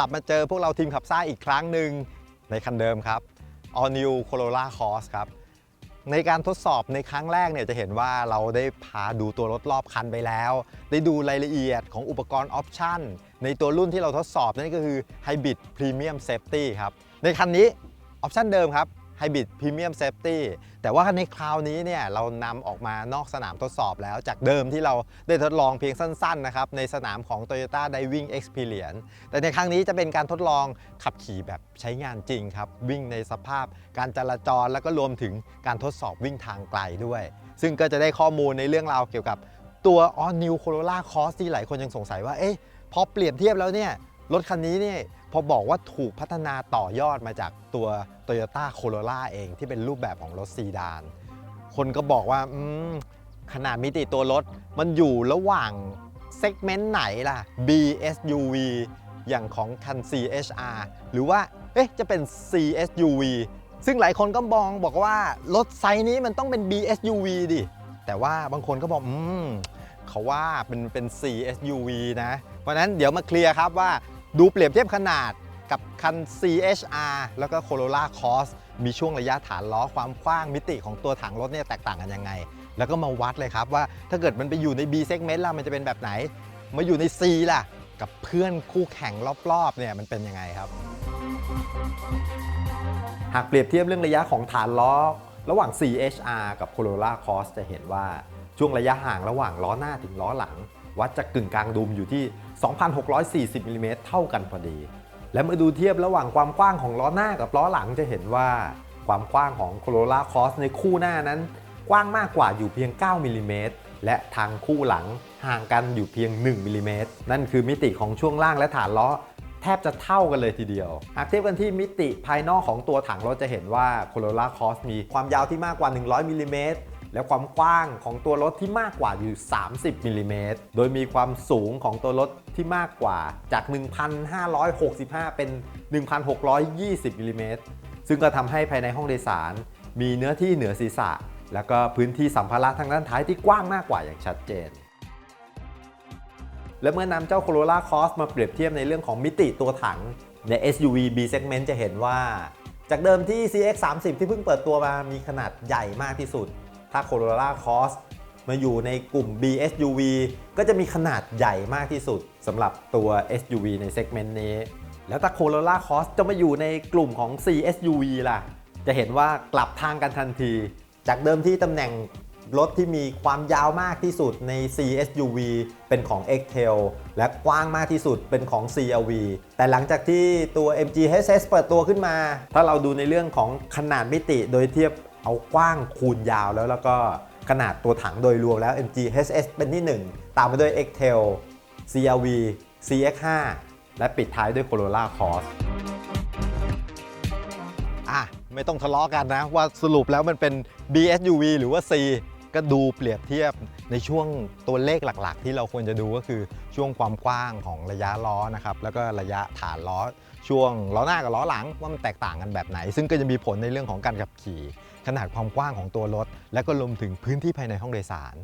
ลับกลับมาเจอพวกเราทีมขับซ่าอีกครั้งหนึ่งในคันเดิมครับ All New Corolla Cross ครับ ในการทดสอบในครั้งแรกเนี่ยจะเห็นว่าเราได้พาดูตัวรถรอบคันไปแล้ว ได้ดูรายละเอียดของอุปกรณ์ออปชั่นในตัวรุ่นที่เราทดสอบนั่นก็คือ Hybrid Premium Safety ครับ ในคันนี้ออปชั่นเดิมครับ Hybrid Premium Safety แต่ว่าในคราวนี้เนี่ยเรานำออกมานอกสนามทดสอบแล้ว จากเดิมที่เราได้ทดลองเพียงสั้นๆนะครับในสนามของ Toyota Diving Experience แต่ในครั้งนี้จะเป็นการทดลองขับขี่แบบใช้งานจริงครับ วิ่งในสภาพการจราจรแล้วก็รวมถึงการทดสอบวิ่งทางไกลด้วย ซึ่งก็จะได้ข้อมูลในเรื่องราวเกี่ยวกับตัว All New Corolla Cross ที่หลายคนยังสงสัยว่าเอ๊ะพอเปรียบเทียบแล้วเนี่ยรถคันนี้เนี่ย พอบอกว่าถูกพัฒนาต่อยอดมาจากตัว Toyota Corolla เองที่เป็นรูปแบบของรถซีดาน คนก็บอกว่าขนาดมิติตัวรถ มันอยู่ระหว่างเซกเมนต์ไหนล่ะ BSUV อย่างของคัน CHR หรือว่าเอ๊ะจะเป็น CSUV ซึ่งหลายคนก็มองบอกว่ารถไซส์นี้มันต้องเป็น BSUV ดิ แต่ว่าบางคนก็บอกอืมเขาว่าเป็นเป็น 4SUV นะ เพราะนั้นเดี๋ยวมาเคลียร์ครับว่า ดูเปรียบเทียบขนาดกับคัน CHR แล้วก็ Corolla Cross มีช่วงระยะฐานล้อความกว้างมิติของตัวถังรถเนี่ยแตกต่างกันยังไง แล้วก็มาวัดเลยครับว่าถ้าเกิดมันไปอยู่ใน B segment ล่ะมันจะเป็นแบบไหน มาอยู่ใน C ล่ะ กับเพื่อนคู่แข่งรอบๆเนี่ยมันเป็นยังไงครับ หากเปรียบเทียบเรื่องระยะของฐานล้อ ระหว่าง CHR กับ Corolla Cross จะเห็นว่าช่วงระยะห่างระหว่างล้อหน้าถึงล้อหลัง วัดจากกึ่งกลางดุมอยู่ที่ 2,640มิลลิเมตรเท่ากันพอดี และเมื่อดูเทียบระหว่างความกว้างของล้อหน้ากับล้อหลังจะเห็นว่า ความกว้างของ Corolla Cross ในคู่หน้านั้น กว้างมากกว่าอยู่เพียง 9มิลลิเมตรและทางคู่หลังห่างกันอยู่เพียง 1มิลลิเมตรนั่นคือมิติของช่วงล่างและฐานล้อแทบจะเท่ากันเลยทีเดียว หากเทียบกันที่มิติภายนอกของตัวถังรถจะเห็นว่า Corolla Cross มีความยาวที่มากกว่า 100มิลลิเมตร และความกว้างของตัวรถที่มากกว่าอยู่ 30มิลลิเมตรโดยมีความสูงของตัวรถที่มากกว่าจาก 1,565 เป็น 1,620มิลลิเมตรซึ่งก็ทำให้ภายในห้องโดยสาร มีเนื้อที่เหนือศีรษะ แล้วก็พื้นที่สัมภาระทางด้านท้ายที่กว้างมากกว่าอย่างชัดเจน และเมื่อนำเจ้า Corolla Cross มาเปรียบเทียบในเรื่องของมิติตัวถังใน SUV B segment จะเห็นว่า จากเดิมที่ CX30 ที่เพิ่งเปิดตัวมามีขนาดใหญ่มากที่สุด ถ้า Corolla Cross มาอยู่ในกลุ่ม BSUV ก็จะมีขนาดใหญ่มากที่สุดสำหรับตัว SUV ใน segment นี้ แล้วถ้า Corolla Cross จะมาอยู่ในกลุ่มของ CSUV ล่ะ จะเห็นว่ากลับทางกันทันที จากเดิมที่ตำแหน่งรถที่มีความยาวมากที่สุดใน CSUV เป็นของ Xtail และกว้างมากที่สุดเป็นของ CRV แต่หลังจากที่ตัว MG HS เปิดตัวขึ้นมา ถ้าเราดูในเรื่องของขนาดมิติโดยเทียบ เอากว้างคูณยาวแล้วแล้วก็ขนาดตัวถังโดยรวมแล้ว MG HS เป็นที่ 1 ตามมาด้วย X-Trail CRV CX5 และปิดท้ายด้วย Corolla Cross อะ ไม่ต้องทะเลาะกันนะ ว่าสรุปแล้วมันเป็น BSUV หรือว่า C ก็ดูเปรียบเทียบในช่วงตัวเลขหลักๆ ที่เราควรจะดูก็คือช่วงความกว้างของระยะล้อนะครับ แล้วก็ระยะฐานล้อ ช่วงล้อหน้ากับล้อหลังว่ามันแตกต่างกันแบบไหน ซึ่งก็จะมีผลในเรื่องของการขับขี่ ขนาดความกว้างของตัวรถ และก็รวมถึงพื้นที่ภายในห้องโดยสาร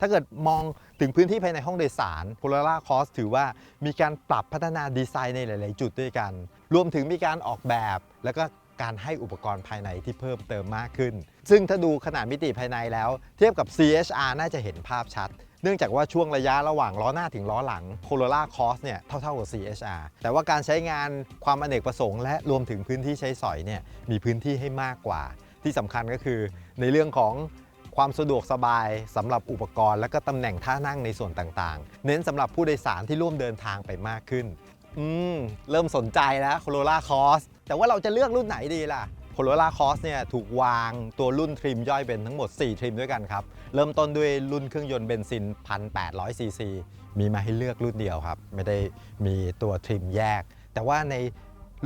ถ้าเกิดมองถึงพื้นที่ภายในห้องโดยสาร Corolla Cross ถือว่ามีการปรับพัฒนาดีไซน์ในหลาย ๆ จุดด้วยกัน รวมถึงมีการออกแบบ แล้วก็การให้อุปกรณ์ภายในที่เพิ่มเติมมากขึ้น ซึ่งถ้าดูขนาดมิติภายในแล้ว เทียบกับ CHR น่าจะเห็นภาพชัด เนื่องจากว่าช่วงระยะระหว่างล้อหน้าถึงล้อหลัง Corolla Cross เนี่ยเท่าๆกับ CHR แต่ว่าการใช้งานความอเนกประสงค์และรวมถึงพื้นที่ใช้สอยเนี่ยมีพื้นที่ให้มากกว่า ที่สำคัญก็คือในเรื่องของความสะดวกสบายสำหรับอุปกรณ์ และก็ตำแหน่งท่านั่งในส่วนต่างๆ เน้นสำหรับผู้โดยสารที่ร่วมเดินทางไปมากขึ้น อืม เริ่มสนใจแล้ว Corolla Cross แต่ว่าเราจะเลือกรุ่นไหนดีล่ะ Corolla Cross เนี่ยถูกวางตัวรุ่นทริมย่อยเป็นทั้งหมด 4 ทริมด้วยกันครับ เริ่มต้นด้วยรุ่นเครื่องยนต์เบนซิน 1,800 ซีซี มีมาให้เลือกรุ่นเดียวครับ ไม่ได้มีตัวทริมแยก แต่ว่าใน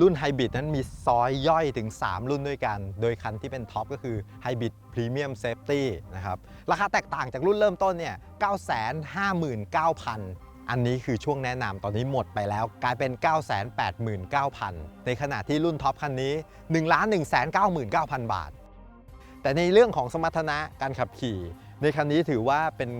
รุ่นไฮบริดนั้นมีซอยย่อยถึง 3 รุ่นด้วยกัน โดยคันที่เป็นท็อปก็คือไฮบริดพรีเมียมเซฟตี้นะครับ ราคาแตกต่างจากรุ่นเริ่มต้นเนี่ย 959,000 อันนี้คือช่วงแนะนำตอนนี้หมดไปแล้ว กลายเป็น 989,000 ในขณะที่รุ่นท็อปคันนี้ 1,199,000 บาท แต่ในเรื่องของสมรรถนะการขับขี่ ในคันนี้ถือว่าเป็น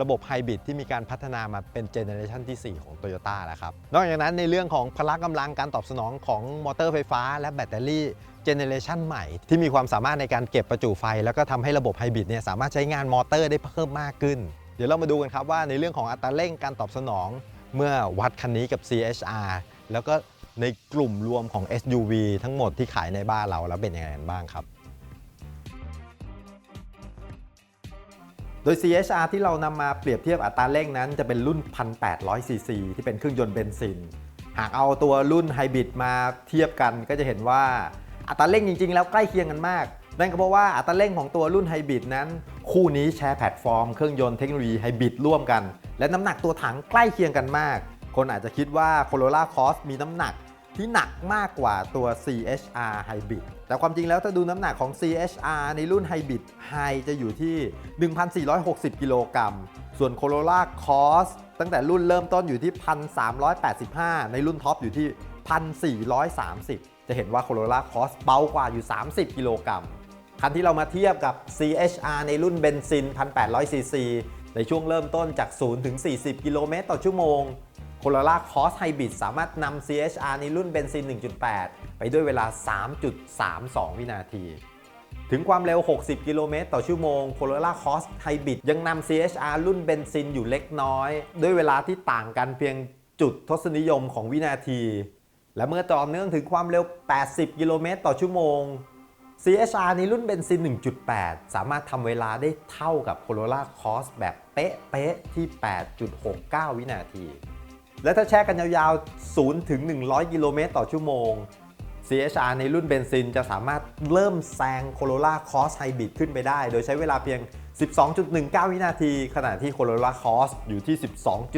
ระบบไฮบริดที่มีการพัฒนามาเป็นเจเนอเรชันที่ 4 ของ Toyota แล้วครับ นอกจากนั้นในเรื่องของพละกำลังการตอบสนองของมอเตอร์ไฟฟ้า และแบตเตอรี่เจเนอเรชันใหม่ที่มีความสามารถในการเก็บประจุไฟ แล้วก็ทำให้ระบบไฮบริดเนี่ยสามารถใช้งานมอเตอร์ได้เพิ่มมากขึ้น เดี๋ยวเรามาดูกันครับว่าในเรื่องของอัตราเร่งการตอบสนอง เมื่อวัดคันนี้กับ CHR แล้วก็ในกลุ่มรวมของ SUV ทั้งหมดที่ขายในบ้านเราแล้วเป็นยังไงกันบ้างครับ โดย CHR ที่เรานำมาเปรียบเทียบอัตราเร่งนั้นจะเป็นรุ่น 1,800 ซีซีที่เป็นเครื่องยนต์เบนซิน หากเอาตัวรุ่นไฮบริดมาเทียบกันก็จะเห็นว่าอัตราเร่งจริง ๆ แล้วใกล้เคียงกันมาก นั่นก็เพราะว่าอัตราเร่งของตัวรุ่นไฮบริดนั้น คู่นี้แชร์แพลตฟอร์มเครื่องยนต์เทคโนโลยีไฮบริดร่วมกัน และน้ำหนักตัวถังใกล้เคียงกันมาก คนอาจจะคิดว่า Corolla Cross มีน้ำหนัก ที่หนักมากกว่าตัว CHR Hybrid แต่ความจริงแล้วถ้าดูน้ำหนักของ CHR ในรุ่น Hybrid High จะอยู่ที่ 1,460 กิโลกรัม ส่วน Corolla Cross ตั้งแต่รุ่นเริ่มต้นอยู่ที่ 1,385 ในรุ่นท็อปอยู่ที่ 1,430 จะเห็นว่า Corolla Cross เบากว่าอยู่ 30 กิโลกรัมคันที่เรามาเทียบกับ CHR ในรุ่นเบนซิน 1,800ซีซีในช่วงเริ่มต้นจาก 0 ถึง 40 กิโลเมตรต่อชั่วโมง Corolla Cross Hybrid สามารถนำ CHR ในรุ่นเบนซิน 1.8 ไปด้วยเวลา 3.32 วินาที ถึงความเร็ว 60 กิโลเมตรต่อชั่วโมง Corolla Cross Hybrid ยังนำ CHR รุ่นเบนซินอยู่เล็กน้อย ด้วยเวลาที่ต่างกันเพียงจุดทศนิยมของวินาที และเมื่อต่อเนื่องถึงความเร็ว 80 กิโลเมตรต่อชั่วโมง CHR ในรุ่นเบนซิน 1.8 สามารถทำเวลาได้เท่ากับ Corolla Cross แบบเป๊ะๆที่ 8.69 วินาที และถ้าแช่กันยาวๆ 0 ถึง 100 กิโลเมตรต่อชั่วโมง CHR ในรุ่นเบนซินจะสามารถเริ่มแซง Corolla Cross Hybrid ขึ้นไปได้ โดยใช้เวลาเพียง 12.19 วินาที ขณะที่ Corolla Cross อยู่ที่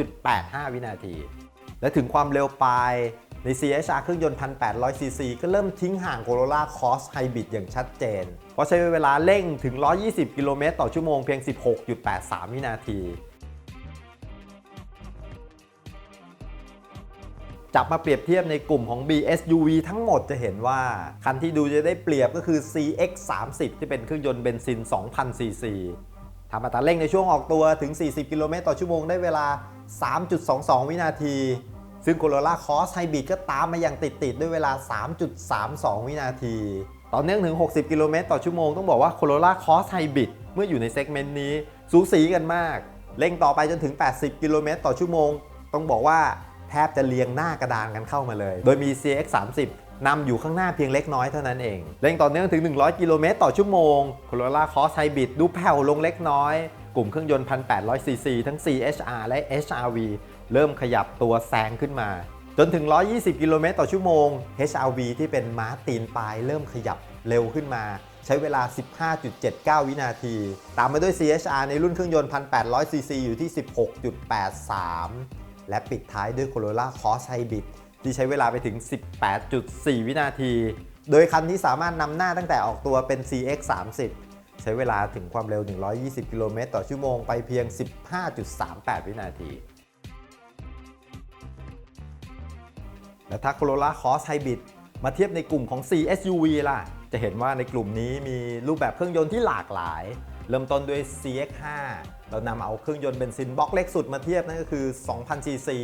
12.85 วินาที และถึงความเร็วปลายใน CHR เครื่องยนต์ 1,800 ซีซีก็เริ่มทิ้งห่าง Corolla Cross Hybrid อย่างชัดเจน เพราะใช้เวลาเร่งถึง 120 กิโลเมตรต่อชั่วโมงเพียง 16.83 วินาที จับมาเปรียบเทียบในกลุ่มของ BSUV ทั้งหมดจะเห็นว่า คันที่ดูจะได้เปรียบก็คือ CX30 ที่เป็นเครื่องยนต์เบนซิน 2,000ซีซีทำอัตราเร่งในช่วงออกตัวถึง 40 กิโลเมตรต่อชั่วโมงได้เวลา 3.22 วินาที ซึ่ง Corolla Cross Hybrid ก็ตามมาอย่างติดๆด้วยเวลา 3.32 วินาที ต่อเนื่องถึง 60 กิโลเมตรต่อชั่วโมงต้องบอกว่า Corolla Cross Hybrid เมื่ออยู่ในเซกเมนต์นี้ สูสีกันมาก เร่งต่อไปจนถึง 80 กิโลเมตรต่อชั่วโมง ต้องบอกว่า แทบจะเรียงหน้ากระดานกันเข้ามาเลย โดยมี CX30 นำอยู่ข้างหน้าเพียงเล็กน้อยเท่านั้นเอง เร่งต่อเนื่องถึง 100 กิโลเมตรต่อชั่วโมง Corolla Cross Hybrid ดูแผ่วลงเล็กน้อย กลุ่มเครื่องยนต์ 1,800 ซีซีทั้ง CHR และ HRV เริ่มขยับตัวแซงขึ้นมา จนถึง 120 กิโลเมตรต่อชั่วโมง HRV ที่เป็นม้าตีนปลายเริ่มขยับเร็วขึ้นมา ใช้เวลา 15.79 วินาที ตามมาด้วย CHR ในรุ่นเครื่องยนต์ 1,800 ซีซีอยู่ที่ 16.83 และปิดท้ายด้วย Corolla Cross Hybrid ที่ใช้เวลาไปถึง 18.4 วินาที โดยคันที่สามารถนำหน้าตั้งแต่ออกตัวเป็น CX30 ใช้เวลาถึงความเร็ว 120 กิโลเมตรต่อชั่วโมงไปเพียง 15.38 วินาที และถ้า Corolla Cross Hybrid มาเทียบในกลุ่มของ CSUV ล่ะ จะเห็นว่าในกลุ่มนี้มีรูปแบบเครื่องยนต์ที่หลากหลาย เริ่มต้นด้วย CX5 เรานำเอาเครื่องยนต์เบนซินบล็อกเล็กสุดมาเทียบนั่นก็คือ 2,000ซีซี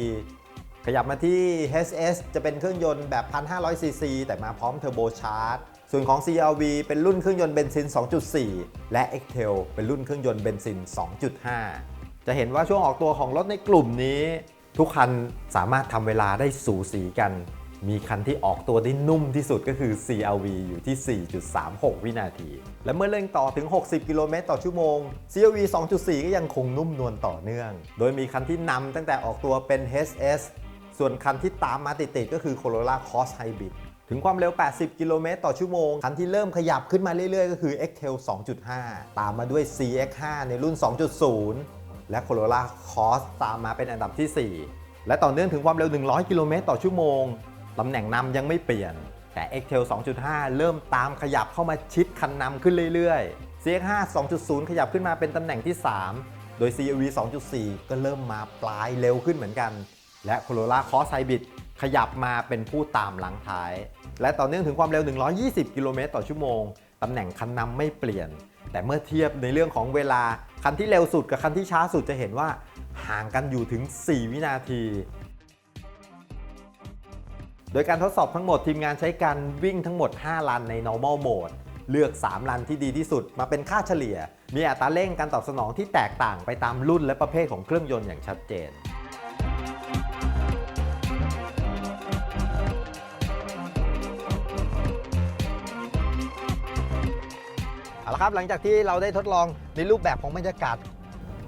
ขยับมาที่ HS จะเป็นเครื่องยนต์แบบ 1,500ซีซีแต่มาพร้อมเทอร์โบชาร์จ ส่วนของ CRV เป็นรุ่นเครื่องยนต์เบนซิน 2.4 และ Excel เป็นรุ่นเครื่องยนต์เบนซิน 2.5 จะเห็นว่าช่วงออกตัวของรถในกลุ่มนี้ ทุกคันสามารถทำเวลาได้สูสีกัน มีคันที่ออกตัวได้นุ่มที่สุดก็คือ CRV อยู่ที่ 4.36 วินาที และเมื่อเร่งต่อถึง 60 กิโลเมตรต่อชั่วโมง CRV 2.4 ก็ยังคงนุ่มนวลต่อเนื่อง โดยมีคันที่นำตั้งแต่ออกตัวเป็น HS ส่วนคันที่ตามมาติดๆก็คือ Corolla Cross Hybrid ถึงความเร็ว 80 กิโลเมตรต่อชั่วโมง คันที่เริ่มขยับขึ้นมาเรื่อยๆ ก็คือ Excel 2.5 ตามมาด้วย CX5 ในรุ่น 2.0 และ Corolla Cross ตามมาเป็นอันดับที่ 4 และต่อเนื่องถึงความเร็ว 100 กิโลเมตรต่อชั่วโมง ตำแหน่งนำยังไม่เปลี่ยน แต่ Excel 2.5 เริ่มตามขยับเข้ามาชิดคันนำขึ้นเรื่อยๆ CX5 2.0 ขยับขึ้นมาเป็นตำแหน่งที่ 3 โดย CRV 2.4 ก็เริ่มมาปลายเร็วขึ้นเหมือนกัน และ Corolla Cross Hybrid ขยับมาเป็นผู้ตามหลังท้าย และต่อเนื่องถึงความเร็ว 120 กิโลเมตรต่อชั่วโมง ตำแหน่งคันนำไม่เปลี่ยน แต่เมื่อเทียบในเรื่องของเวลา คันที่เร็วสุดกับคันที่ช้าสุดจะเห็นว่า ห่างกันอยู่ถึง 4 วินาที โดยการทดสอบทั้งหมดทีมงานใช้การวิ่งทั้งหมด 5 ลันใน normal mode เลือก 3 ลันที่ดีที่สุดมาเป็นค่าเฉลี่ย มีอัตราเร่งการตอบสนองที่แตกต่างไปตามรุ่นและประเภทของเครื่องยนต์อย่างชัดเจนเอาละครับหลังจากที่เราได้ทดลองในรูปแบบของบรรยากาศ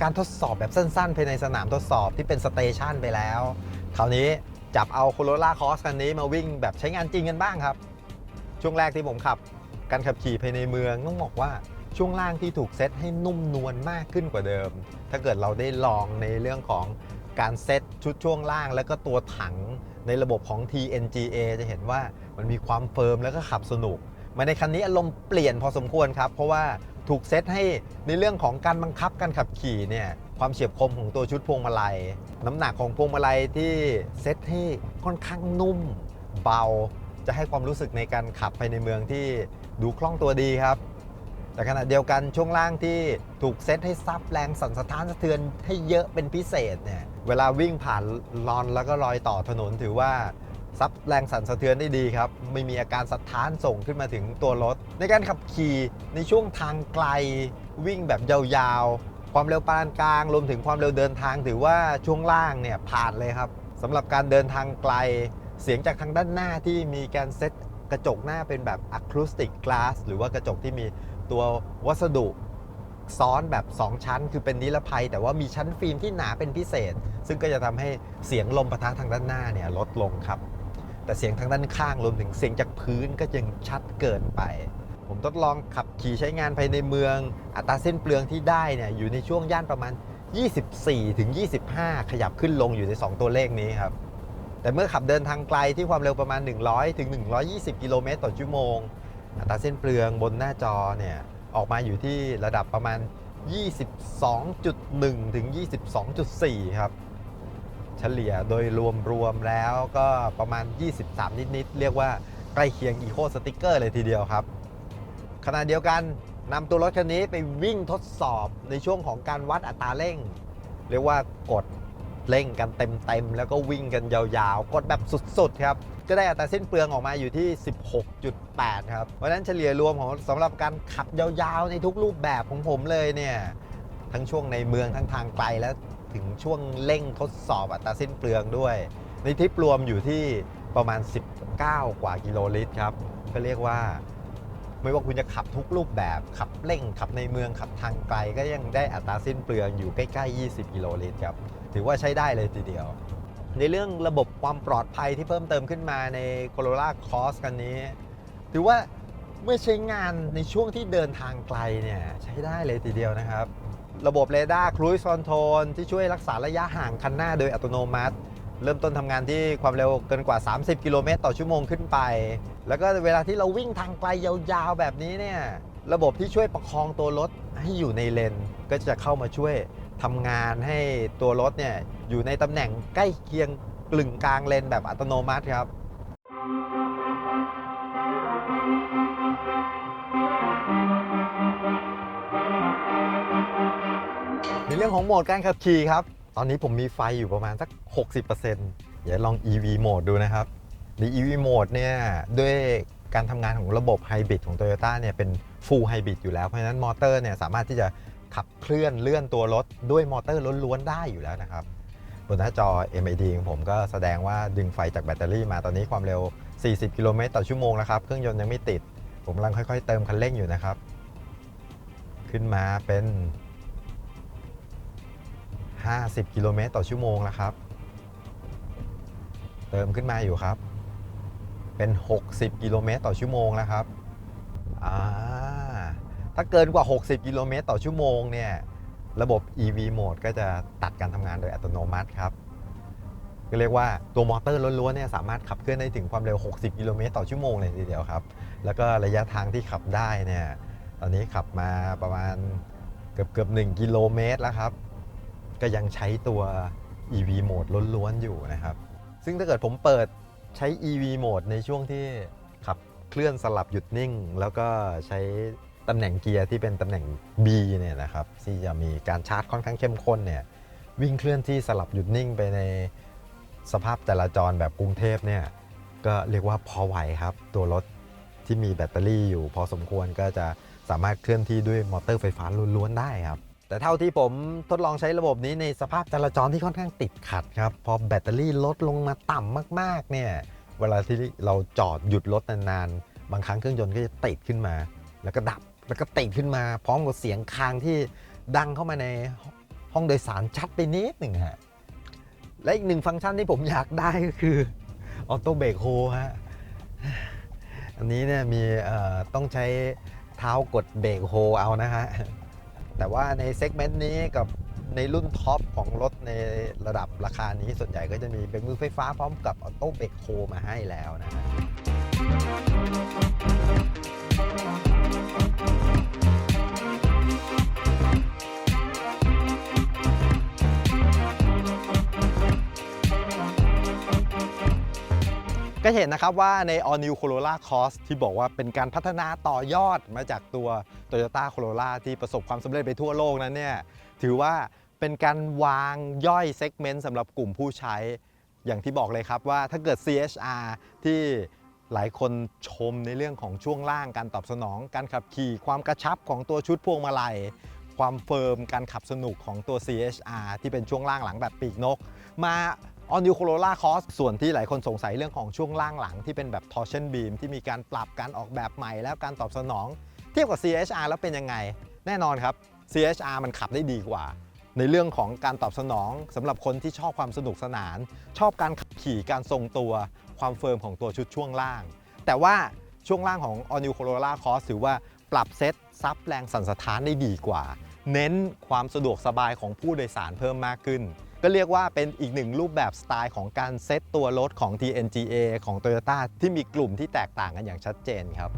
การทดสอบแบบสั้นๆภายในสนามทดสอบที่เป็นสเตชันไปแล้ว คราวนี้ จับเอาโคโรล่าคอสคันนี้มาวิ่งแบบใช้งานจริงกันบ้างครับ ช่วงแรกที่ผมขับ การขับขี่ภายในเมืองต้องบอกว่าช่วงล่างที่ถูกเซตให้นุ่มนวลมากขึ้นกว่าเดิม ถ้าเกิดเราได้ลองในเรื่องของการเซตชุดช่วงล่าง แล้วก็ตัวถังในระบบของ TNGA จะเห็นว่ามันมีความเฟิร์มแล้วก็ขับสนุก มาในคันนี้อารมณ์เปลี่ยนพอสมควรครับ เพราะว่าถูกเซตให้ในเรื่องของการบังคับการขับขี่เนี่ย ความเฉียบคมของตัวชุดพวงมาลัย น้ำหนักของพวงมาลัยที่เซ็ตให้ค่อนข้างนุ่มเบา จะให้ความรู้สึกในการขับภายในเมืองที่ดูคล่องตัวดีครับ แต่ขณะเดียวกันช่วงล่างที่ถูกเซตให้ซับแรงสั่นสะท้านสะเทือนให้เยอะเป็นพิเศษเนี่ยเวลาวิ่งผ่านลอนแล้วก็รอยต่อถนนถือว่าซับแรงสั่นสะเทือนได้ดีครับ ไม่มีอาการสะท้านส่งขึ้นมาถึงตัวรถ ในการขับขี่ในช่วงทางไกลวิ่งแบบยาวๆ ความเร็วปานกลาง รวมถึงความเร็วเดินทางถือว่าช่วงล่างเนี่ยผ่านเลยครับสำหรับการเดินทางไกล เสียงจากทางด้านหน้าที่มีการเซตกระจกหน้าเป็นแบบ acoustic glass หรือว่ากระจกที่มีตัววัสดุซ้อนแบบ 2 ชั้น คือเป็นนิรภัย แต่ว่ามีชั้นฟิล์มที่หนาเป็นพิเศษ ซึ่งก็จะทำให้เสียงลมปะทะทางด้านหน้าเนี่ยลดลงครับ แต่เสียงทางด้านข้างรวมถึงเสียงจากพื้นก็ยังชัดเกินไป ผมทดลองขับขี่ใช้งานภายในเมือง อัตราเส้นเปลืองที่ได้เนี่ยอยู่ในช่วงย่านประมาณ 24 ถึง 25 ขยับขึ้นลงอยู่ใน 2 ตัวเลขนี้ครับ แต่เมื่อขับเดินทางไกลที่ความเร็วประมาณ 100 ถึง 120 กิโลเมตรต่อชั่วโมง อัตราเส้นเปลืองบนหน้าจอเนี่ยออกมาอยู่ที่ระดับประมาณ 22.1 ถึง 22.4 ครับ เฉลี่ยโดยรวมๆแล้วก็ประมาณ 23 นิดๆ เรียกว่าใกล้เคียงอีโคสติกเกอร์เลยทีเดียวครับ ขณะเดียวกันนำตัวรถคันนี้ไปวิ่งทดสอบในช่วงของการวัดอัตราเร่ง เรียกว่ากดเร่งกันเต็มๆ แล้วก็วิ่งกันยาวๆ กดแบบสุดๆ ครับ ก็ได้อัตราสิ้นเปลืองออกมาอยู่ที่ 16.8 ครับ เพราะฉะนั้นเฉลี่ยรวมของสำหรับการขับยาวๆ ในทุกรูปแบบของผมเลยเนี่ย ทั้งช่วงในเมืองทั้งทางไกลและถึงช่วงเร่งทดสอบอัตราสิ้นเปลืองด้วย ในทริปรวมอยู่ที่ประมาณ 19 กว่ากิโลลิตรครับ ก็เรียกว่า ไม่ว่าคุณจะขับทุกรูปแบบ ขับเร่ง ขับในเมือง ขับทางไกล ก็ยังได้อัตราสิ้นเปลืองอยู่ใกล้ๆ 20 กิโลลิตรครับ ถือว่าใช้ได้เลยทีเดียว ในเรื่องระบบความปลอดภัยที่เพิ่มเติมขึ้นมาใน Corolla Cross กันนี้ ถือว่าเมื่อใช้งานในช่วงที่เดินทางไกลเนี่ยใช้ได้เลยทีเดียวนะครับ ระบบเรดาร์ Cruise Control ที่ช่วยรักษาระยะห่างคันหน้าโดยอัตโนมัติ เริ่มต้นทำงานที่ความเร็วเกินกว่า 30 กิโลเมตรต่อชั่วโมงขึ้นไป แล้วก็เวลาที่เราวิ่งทางไกลยาวๆ แบบนี้เนี่ยระบบที่ช่วยประคองตัวรถให้อยู่ในเลนก็จะเข้ามาช่วยทำงานให้ตัวรถเนี่ยอยู่ในตำแหน่งใกล้เคียงกลึงกลางเลนแบบอัตโนมัติครับ ในเรื่องของโหมดการขับขี่ครับ ตอนนี้ผมมีไฟอยู่ประมาณสัก 60%เดี๋ยวลอง EV โหมดดูนะครับ ใน EV โหมดเนี่ยด้วยการทำงานของระบบไฮบริดของ Toyota เนี่ยเป็น Full Hybrid อยู่แล้ว เพราะฉะนั้นมอเตอร์เนี่ยสามารถที่จะขับเคลื่อนเลื่อนตัวรถด้วยมอเตอร์ล้วนๆได้อยู่แล้วนะครับ บนหน้าจอ MID ของผมก็แสดงว่าดึงไฟจากแบตเตอรี่มาตอนนี้ความเร็ว 40 กิโลเมตรต่อชั่วโมงแล้วครับ เครื่องยนต์ยังไม่ติด ผมกำลังค่อยๆ เติมคันเร่งอยู่นะครับ ขึ้นมาเป็น 50 กิโลเมตรต่อชั่วโมงแล้วครับ เติมขึ้นมาอยู่ครับ เป็น 60 กิโลเมตรต่อชั่วโมงแล้วครับอ่าถ้าเกินกว่า 60 กิโลเมตรต่อชั่วโมงเนี่ยระบบ EV Mode ก็จะตัดการทำงานโดยอัตโนมัติครับก็เรียกว่าตัวมอเตอร์ล้วนๆเนี่ยสามารถขับเคลื่อนได้ถึงความเร็ว 60 กิโลเมตรต่อชั่วโมงเลยทีเดียวครับ แล้วก็ระยะทางที่ขับได้เนี่ยตอนนี้ขับมาประมาณเกือบเกือบ1กิโลเมตรแล้วครับ ก็ยังใช้ตัว EV Mode ล้วนๆอยู่นะครับ ซึ่งถ้าเกิดผมเปิด ใช้ EV Mode ในช่วงที่ขับเคลื่อนสลับหยุดนิ่ง แล้วก็ใช้ตำแหน่งเกียร์ที่เป็นตำแหน่ง B เนี่ยนะครับที่จะมีการชาร์จค่อนข้างเข้มข้นเนี่ยวิ่งเคลื่อนที่สลับหยุดนิ่งไปในสภาพจราจรแบบกรุงเทพเนี่ยก็เรียกว่าพอไหวครับ ตัวรถที่มีแบตเตอรี่อยู่พอสมควรก็จะสามารถเคลื่อนที่ด้วยมอเตอร์ไฟฟ้าล้วนๆได้ครับ แต่เท่าที่ผมทดลองใช้ระบบนี้ในสภาพจราจรที่ค่อนข้างติดขัดครับ พอแบตเตอรี่ลดลงมาต่ำมากๆเนี่ยเวลาที่เราจอดหยุดรถนานๆ บางครั้งเครื่องยนต์ก็จะติดขึ้นมา แล้วก็ดับแล้วก็ติดขึ้นมา พร้อมกับเสียงคางที่ดังเข้ามาในห้องโดยสารชัดไปนิดหนึ่งฮะและอีกหนึ่งฟังก์ชันที่ผมอยากได้ก็คือออโต้เบรกโฮฮะอันนี้เนี่ยมีต้องใช้เท้ากดเบรกโฮเอานะฮะ แต่ว่าในเซกเมนต์นี้กับในรุ่นท็อปของรถในระดับราคานี้ส่วนใหญ่ก็จะมีเบรกมือไฟฟ้าพร้อมกับออโต้เบรกโฮมาให้แล้วนะฮะ ก็เห็นนะครับว่าใน All New Corolla Cross ที่บอกว่าเป็นการพัฒนาต่อยอดมาจากตัว Toyota Corolla ที่ประสบความสำเร็จไปทั่วโลกนั้นเนี่ยถือว่าเป็นการวางย่อยเซกเมนต์สำหรับกลุ่มผู้ใช้ อย่างที่บอกเลยครับว่าถ้าเกิด CHR ที่หลายคนชมในเรื่องของช่วงล่างการตอบสนอง การขับขี่ความกระชับของตัวชุดพวงมาลัยความเฟิร์มการขับสนุกของตัว CHR ที่เป็นช่วงล่างหลังแบบปีกนก มา All New Corolla Cross ส่วนที่หลายคนสงสัยเรื่องของช่วงล่างหลังที่เป็นแบบ torsion beam ที่มีการปรับการออกแบบใหม่แล้วการตอบสนอง เทียบกับ CHR แล้วเป็นยังไง แน่นอนครับ CHR มันขับได้ดีกว่า ในเรื่องของการตอบสนองสำหรับคนที่ชอบความสนุกสนาน ชอบการขับขี่การทรงตัว ความเฟิร์มของตัวชุดช่วงล่าง แต่ว่าช่วงล่างของ All New Corolla Cross ถือว่าปรับเซตซับแรงสั่นสะท้านได้ดีกว่า เน้นความสะดวกสบายของผู้โดยสารเพิ่มมากขึ้น ก็เรียกว่าเป็นอีกหนึ่งรูปแบบสไตล์ของการเซตตัวรถของ TNGA ของ Toyota ที่มีกลุ่มที่แตกต่างกันอย่างชัดเจนครับ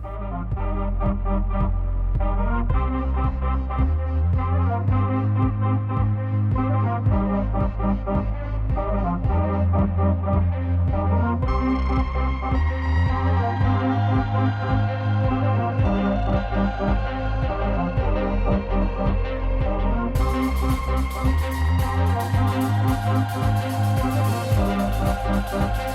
Thank you.